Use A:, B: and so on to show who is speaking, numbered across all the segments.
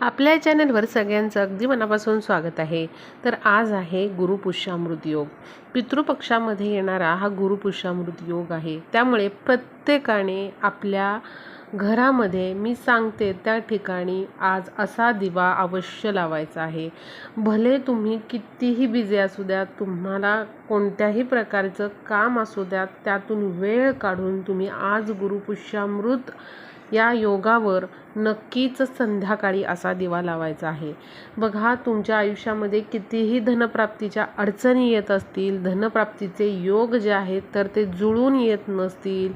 A: आपल्या चॅनलवर सगळ्यांचं अगदी मनापासून स्वागत आहे. तर आज आहे गुरुपुष्यामृत योग. पितृपक्षामध्ये येणारा हा गुरुपुष्यामृत योग आहे. त्यामुळे प्रत्येकाने आपल्या घरामध्ये मी सांगते त्या ठिकाणी आज असा दिवा अवश्य लावायचा आहे. भले तुम्ही कितीही बिझी असू द्या तुम्हाला कोणत्याही प्रकारचं काम असू द्या त्यातून वेळ काढून तुम्ही आज गुरुपुष्यामृत या योगावर नक्कीच संध्याकाळी असा दिवा लावायचा आहे. बघा तुमच्या आयुष्यामध्ये कितीही धनप्राप्तीच्या अडचणी येत असतील धनप्राप्तीचे योग जे आहेत तर ते जुळून येत नसतील.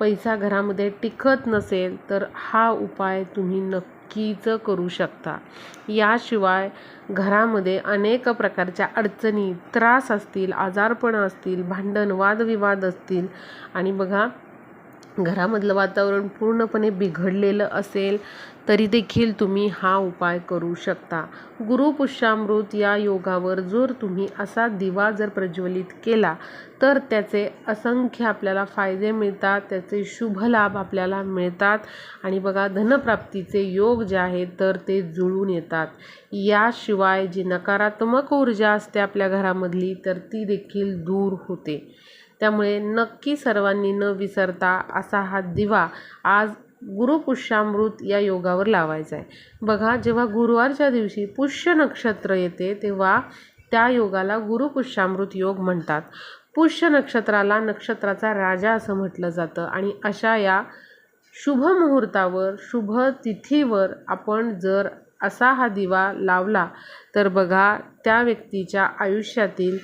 A: पैसा घरामध्ये टिकत नसेल तर हा उपाय तुम्ही नक्कीच करू शकता. याशिवाय घरामध्ये अनेक प्रकारच्या अडचणी त्रास असतील आजारपण असतील भांडण वादविवाद असतील आणि बघा घरामधलं वातावरण पूर्णपणे बिघडलेलं असेल तरी देखील तुम्ही हा उपाय करू शकता. गुरुपुष्यामृत या योगावर जर तुम्ही असा दिवा जर प्रज्वलित केला तर त्याचे असंख्य आपल्याला फायदे मिळतात त्याचे शुभ लाभ आपल्याला मिळतात. आणि बघा धनप्राप्तीचे योग जे आहेत तर ते जुळून येतात. याशिवाय जी नकारात्मक ऊर्जा असते आपल्या घरामधली तर ती देखील दूर होते. त्यामुळे नक्की सर्वांनी न विसरता असा हा दिवा आज गुरुपुष्यामृत या योगावर लावायचा आहे. बघा जेव्हा गुरुवारच्या दिवशी पुष्य नक्षत्र येते तेव्हा त्या योगाला गुरुपुष्यामृत योग म्हणतात. पुष्य नक्षत्राला नक्षत्राचा राजा असं म्हटलं जातं आणि अशा या शुभ मुहूर्तावर शुभ तिथीवर आपण जर असा हा दिवा लावला तर बघा त्या व्यक्तीच्या आयुष्यातील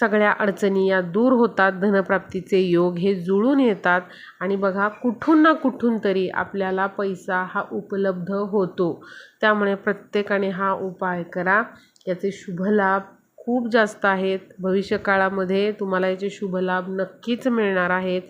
A: सगळ्या अडचणी या दूर होतात धनप्राप्तीचे योग हे जुळून येतात आणि बघा कुठून ना कुठून तरी आपल्याला पैसा हा उपलब्ध होतो. त्यामुळे प्रत्येकाने हा उपाय करा. याचे शुभ लाभ खूप जास्त आहेत. भविष्यकाळामध्ये तुम्हाला याचे शुभ लाभ नक्कीच मिळणार आहेत.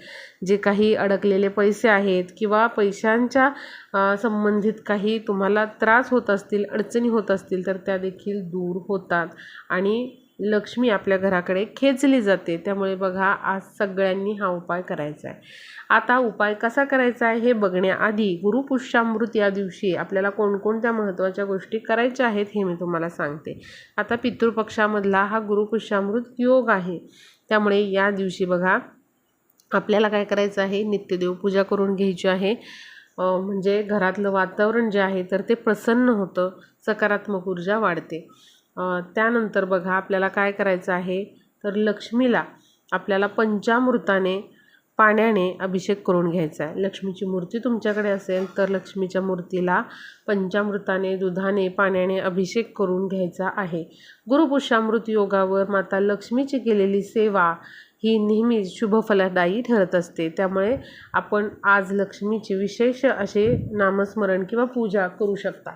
A: जे काही अडकलेले पैसे आहेत किंवा पैशांच्या संबंधित काही तुम्हाला त्रास होत असतील अडचणी होत असतील तर त्या देखील दूर होतात. आणि लक्ष्मी आपल्या घराकडे खेचली जाते. त्यामुळे बघा आज सगळ्यांनी हा उपाय करायचा आहे. आता उपाय कसा करायचा आहे हे बघण्याआधी गुरुपुष्यामृत या दिवशी आपल्याला कोणकोणत्या महत्त्वाच्या गोष्टी करायच्या आहेत हे मी तुम्हाला सांगते. आता पितृपक्षामधला हा गुरुपुष्यामृत योग आहे. त्यामुळे या दिवशी बघा आपल्याला काय करायचं आहे? नित्यदेव पूजा करून घ्यायची आहे. म्हणजे घरातलं वातावरण जे आहे तर ते प्रसन्न होतं. सकारात्मक ऊर्जा वाढते. त्यानंतर बघा आपल्याला काय करायचं आहे? तर लक्ष्मीला आपल्याला पंचामृताने पाण्याने अभिषेक करून घ्यायचा आहे. लक्ष्मीची मूर्ती तुमच्याकडे असेल तर लक्ष्मीच्या मूर्तीला पंचामृताने दुधाने पाण्याने अभिषेक करून घ्यायचा आहे. गुरुपुष्यामृत योगावर माता लक्ष्मीची केलेली सेवा ही नेहमी शुभफलदायी ठरत असते. त्यामुळे आपण आज लक्ष्मीचे विशेष असे नामस्मरण किंवा पूजा करू शकता.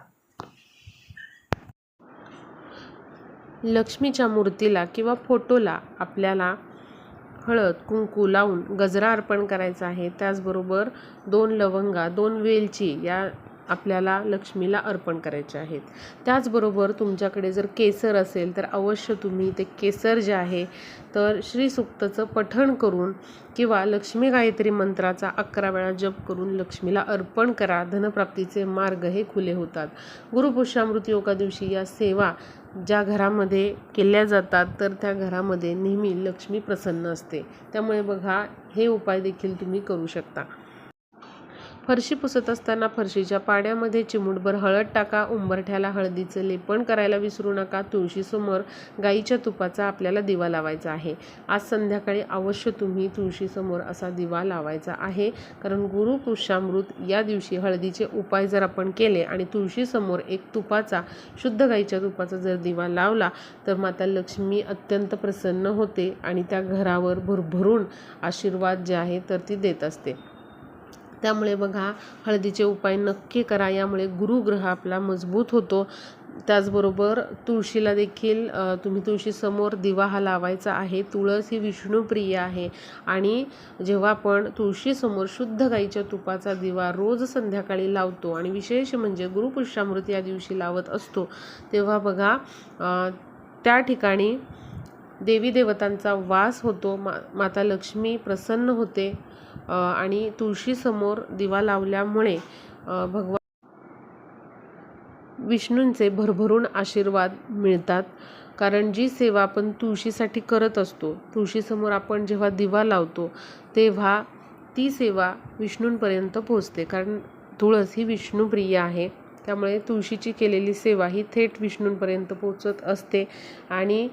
A: लक्ष्मीच्या मूर्तीला किंवा फोटोला आपल्याला हळद कुंकू लावून गजरा अर्पण करायचा आहे. त्याचबरोबर दोन लवंगा दोन वेलची या आपल्याला लक्ष्मीला अर्पण करायचे आहेत. त्याचबरोबर तुमच्याकडे जर केसर असेल तर अवश्य तुम्ही ते केसर जे आहे तर श्रीसुक्तचं पठण करून किंवा लक्ष्मी गायत्री मंत्राचा अकरा वेळा जप करून लक्ष्मीला अर्पण करा. धनप्राप्तीचे मार्ग हे खुले होतात. गुरुपुष्यामृत योगा दिवशी या सेवा ज्या घरामध्ये केल्या जातात तर त्या घरामध्ये नेहमी लक्ष्मी प्रसन्न असते. त्यामुळे बघा हे उपाय देखील तुम्ही करू शकता. फरशी पुसत असताना फरशीच्या पाण्यामध्ये चिमूटभर हळद टाका उंबरठ्याला हळदीचं लेपण करायला विसरू नका तुळशीसमोर गाईच्या तुपाचा आपल्याला दिवा लावायचा आहे. आज संध्याकाळी अवश्य तुम्ही तुळशीसमोर असा दिवा लावायचा आहे कारण गुरुपुष्यामृत या दिवशी हळदीचे उपाय जर आपण केले आणि तुळशीसमोर एक तुपाचा शुद्ध गाईच्या तुपाचा जर दिवा लावला तर माता लक्ष्मी अत्यंत प्रसन्न होते आणि त्या घरावर भरभरून आशीर्वाद जे आहे तर ती देत असते. त्यामुळे बघा हळदीचे उपाय नक्की करा. यामुळे गुरुग्रह आपला मजबूत होतो. त्याचबरोबर तुळशीला देखील तुम्ही तुळशीसमोर दिवा हा लावायचा आहे. तुळस ही विष्णुप्रिय आहे. आणि जेव्हा आपण तुळशीसमोर शुद्ध गाईच्या तुपाचा दिवा रोज संध्याकाळी लावतो आणि विशेष म्हणजे गुरुपुष्यामृत या दिवशी लावत असतो तेव्हा बघा त्या ठिकाणी देवी देवतांचा वास होतो. मा माता लक्ष्मी प्रसन्न होते. आणि तुळशीसमोर दिवा लावल्यामुळे भगवा विष्णूंचे भरभरून आशीर्वाद मिळतात. कारण जी सेवा आपण तुळशीसाठी करत असतो तुळशीसमोर आपण जेव्हा दिवा लावतो तेव्हा ती सेवा विष्णूंपर्यंत पोहोचते. कारण तुळस ही विष्णुप्रिय आहे. त्यामुळे तुळशीची केलेली सेवा ही थेट विष्णूंपर्यंत पोचत असते. आणि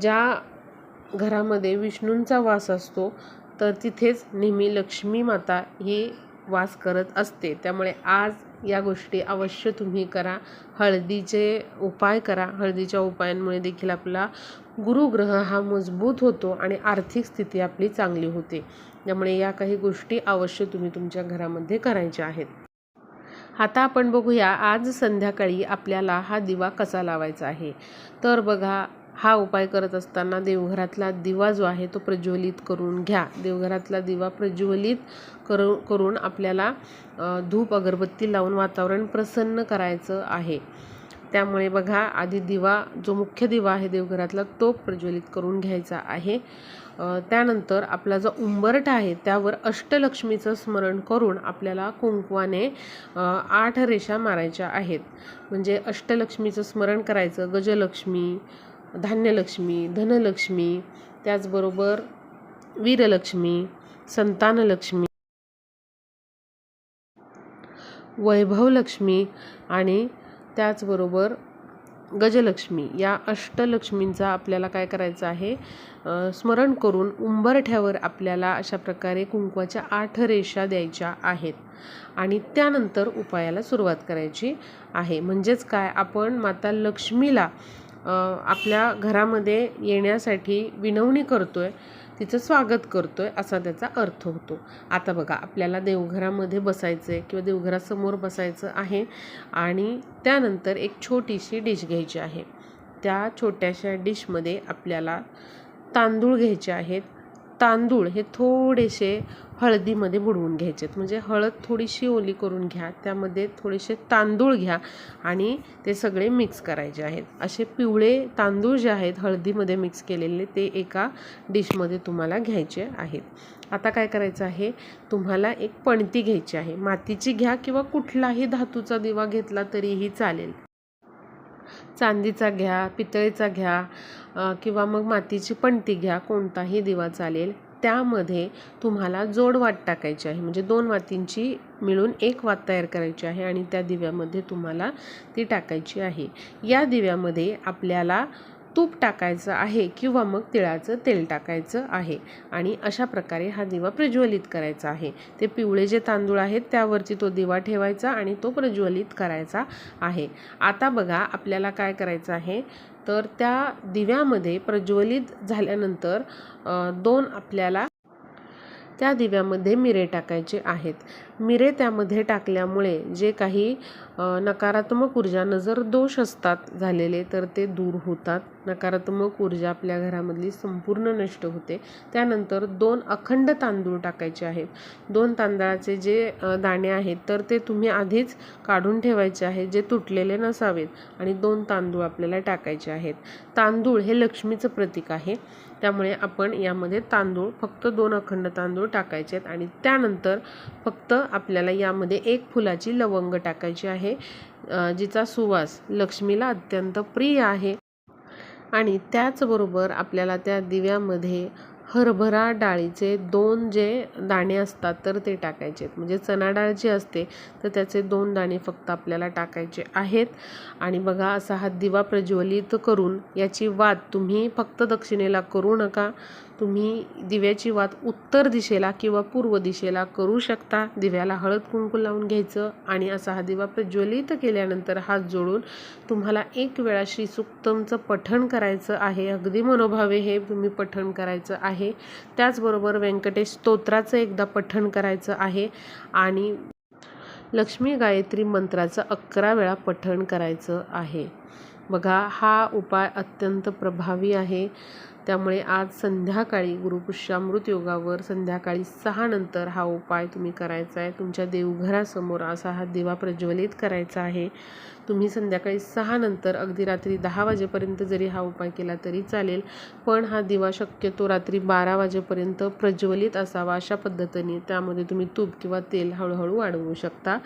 A: ज्या घरामध्ये विष्णूंचा वास असतो तर तिथेच नेहमी लक्ष्मी माता ही वास करत असते. त्यामुळे आज या गोष्टी अवश्य तुम्ही करा. हळदीचे उपाय करा. हळदीच्या उपायांमुळे देखील आपला गुरुग्रह हा मजबूत होतो आणि आर्थिक स्थिती आपली चांगली होते. त्यामुळे या काही गोष्टी अवश्य तुम्ही तुमच्या घरामध्ये करायच्या आहेत. आता आपण बघूया आज संध्याकाळी आपल्याला हा दिवा कसा लावायचा आहे? तर बघा हा उपाय करत असताना देवघरातला दिवा जो आहे तो प्रज्वलित करून घ्या. देवघरातला दिवा प्रज्वलित करू करून आपल्याला धूप अगरबत्ती लावून वातावरण प्रसन्न करायचं आहे. त्यामुळे बघा आधी दिवा जो मुख्य दिवा आहे देवघरातला तो प्रज्वलित करून घ्यायचा आहे. त्यानंतर आपला जो उंबरठा आहे त्यावर अष्टलक्ष्मीचं स्मरण करून आपल्याला कुंकवाने आठ रेषा मारायच्या आहेत. म्हणजे अष्टलक्ष्मीचं स्मरण करायचं गजलक्ष्मी धान्यलक्ष्मी धनलक्ष्मी त्याचबरोबर वीरलक्ष्मी संतानलक्ष्मी वैभवलक्ष्मी आणि त्याचबरोबर गजलक्ष्मी. या अष्टलक्ष्मींचा आपल्याला काय करायचं आहे? स्मरण करून उंबरठ्यावर आपल्याला अशा प्रकारे कुंकवाच्या आठ रेषा द्यायच्या आहेत आणि त्यानंतर उपायाला सुरुवात करायची आहे. म्हणजेच काय? आपण माता लक्ष्मीला आपल्या घरामध्ये येण्यासाठी विनवणी करतो आहे तिचं स्वागत करतो आहे असा त्याचा अर्थ होतो. आता बघा आपल्याला देवघरामध्ये बसायचं आहे किंवा देवघरासमोर बसायचं आहे आणि त्यानंतर एक छोटीशी डिश घ्यायची आहे. त्या छोट्याशा डिशमध्ये आपल्याला तांदूळ घ्यायचे आहेत तांदूळ हे थोडेसे हळदीमध्ये बुडवून घ्यायचेत. म्हणजे हळद थोडीशी ओली करून घ्या त्यामध्ये थोडेसे तांदूळ घ्या आणि ते सगळे मिक्स करायचे आहेत. असे पिवळे तांदूळ जे आहेत हळदीमध्ये मिक्स केलेले ते एका डिशमध्ये तुम्हाला घ्यायचे आहेत. आता काय करायचं आहे तुम्हाला एक पणती घ्यायची आहे. मातीची घ्या किंवा कुठलाही धातूचा दिवा घेतला तरीही चालेल. चांदीचा घ्या पितळेचा घ्या किंवा मग मातीची पणती घ्या कोणताही दिवा चालेल त्यामध्ये तुम्हाला जोड वात टाकायची आहे. म्हणजे दोन वातींची मिळून एक वात तयार करायची आहे आणि त्या दिव्यामध्ये तुम्हाला ती टाकायची आहे. या दिव्यामध्ये आपल्याला तूप टाकायचं आहे किंवा मग तिळाचं तेल टाकायचं आहे. आणि अशा प्रकारे हा दिवा प्रज्वलित करायचा आहे. ते पिवळे जे तांदूळ आहेत त्यावरती तो दिवा ठेवायचा आणि तो प्रज्वलित करायचा आहे. आता बघा आपल्याला काय करायचं आहे? तर त्या दिव्यामध्ये प्रज्वलित झाल्यानंतर दोन आपल्याला त्या दिव्यामध्ये मिरे टाकायचे आहेत. मिरे त्यामध्ये टाकल्यामुळे जे काही नकारात्मक ऊर्जा नजर दोष असतात झालेले तर ते दूर होतात. नकारात्मक ऊर्जा आपल्या घरामधली संपूर्ण नष्ट होते. त्यानंतर दोन अखंड तांदूळ टाकायचे आहेत. दोन तांदळाचे जे दाणे आहेत तर ते तुम्ही आधीच काढून ठेवायचे आहेत जे तुटलेले नसावेत. आणि दोन तांदूळ आपल्याला टाकायचे आहेत. तांदूळ हे लक्ष्मीचं प्रतीक आहे. त्यामुळे आपण यामध्ये तांदूळ फक्त दोन अखंड तांदूळ टाकायचे आहेत आणि त्यानंतर फक्त आपल्याला यामध्ये एक फुलाची लवंग टाकायची आहे जिचा सुवास लक्ष्मीला अत्यंत प्रिय आहे. आणि त्याचबरोबर आपल्याला त्या दिव्यामध्ये हरभरा डाळीचे दोन जे दाणे असतात तर ते टाकायचे. आहेत म्हणजे चणा डाळ जी असते तर त्याचे दोन दाणे फक्त आपल्याला टाकायचे आहेत. आणि बघा असा हा दिवा प्रज्वलित करून याची वात तुम्ही फक्त दक्षिणेला करू नका. तुम्ही दिव्याची वात उत्तर दिशेला किंवा पूर्व दिशेला करू शकता. दिव्याला हळद कुंकू लावून घ्यायचं आणि असा हा दिवा प्रज्वलित केल्यानंतर हात जोडून तुम्हाला एक वेळा श्री सुक्तमचं पठण करायचं आहे. अगदी मनोभावे हे तुम्ही पठण करायचं आहे. आहे. त्याचबरोबर व्यंकटेश स्तोत्राचं एकदा पठण करायचं आहे आणि लक्ष्मी गायत्री मंत्राचं अकरा वेळा पठण करायचं आहे. बघा हा उपाय अत्यंत प्रभावी आहे. त्यामुळे आज संध्याकाळी गुरुपुष्यामृत योगावर संध्याकाळी सहा नंतर हा उपाय तुम्ही करायचा आहे. तुमच्या देवघरासमोर असा हा दिवा प्रज्वलित करायचा आहे. तुम्ही संध्याकाळी सहा नंतर अगदी रात्री दहा वाजेपर्यंत जरी हा उपाय केला तरी चालेल पण हा दिवा शक्यतो रात्री बारा वाजेपर्यंत प्रज्वलित असावा अशा पद्धतीने त्यामध्ये तुम्ही तूप किंवा तेल हळूहळू वाढवू शकता.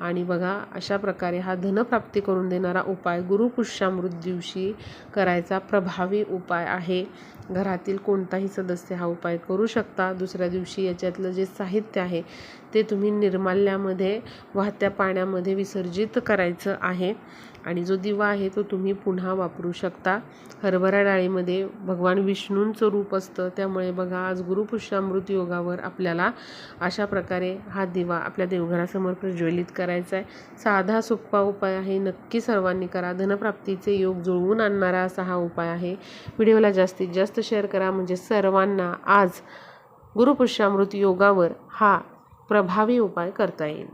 A: आणि बघा अशा प्रकारे हा धनप्राप्ती करून देणारा उपाय गुरुपुष्यामृत दिवशी करायचा प्रभावी उपाय आहे. घरातील कोणताही सदस्य हा उपाय करू शकता. दुसऱ्या दिवशी याच्यातलं जे साहित्य आहे ते तुम्ही निर्माल्यामध्ये वाहत्या पाण्यामध्ये विसर्जित करायचं आहे. आणि जो दिवा आहे तो तुम्ही पुन्हा वापरू शकता. हरभरा डाळीमध्ये भगवान विष्णूंचं रूप असतं. त्यामुळे बघा आज गुरुपुष्यामृत योगावर आपल्याला अशा प्रकारे हा दिवा आपल्या देवघरासमोर प्रज्वलित करायचा आहे. साधा सोप्पा उपाय आहे. नक्की सर्वांनी करा. धनप्राप्तीचे योग जुळवून आणणारा असा हा उपाय आहे. व्हिडिओला जास्तीत जास्त शेअर करा. म्हणजे सर्वांना आज गुरुपुष्यामृत योगावर हा प्रभावी उपाय करता येईल.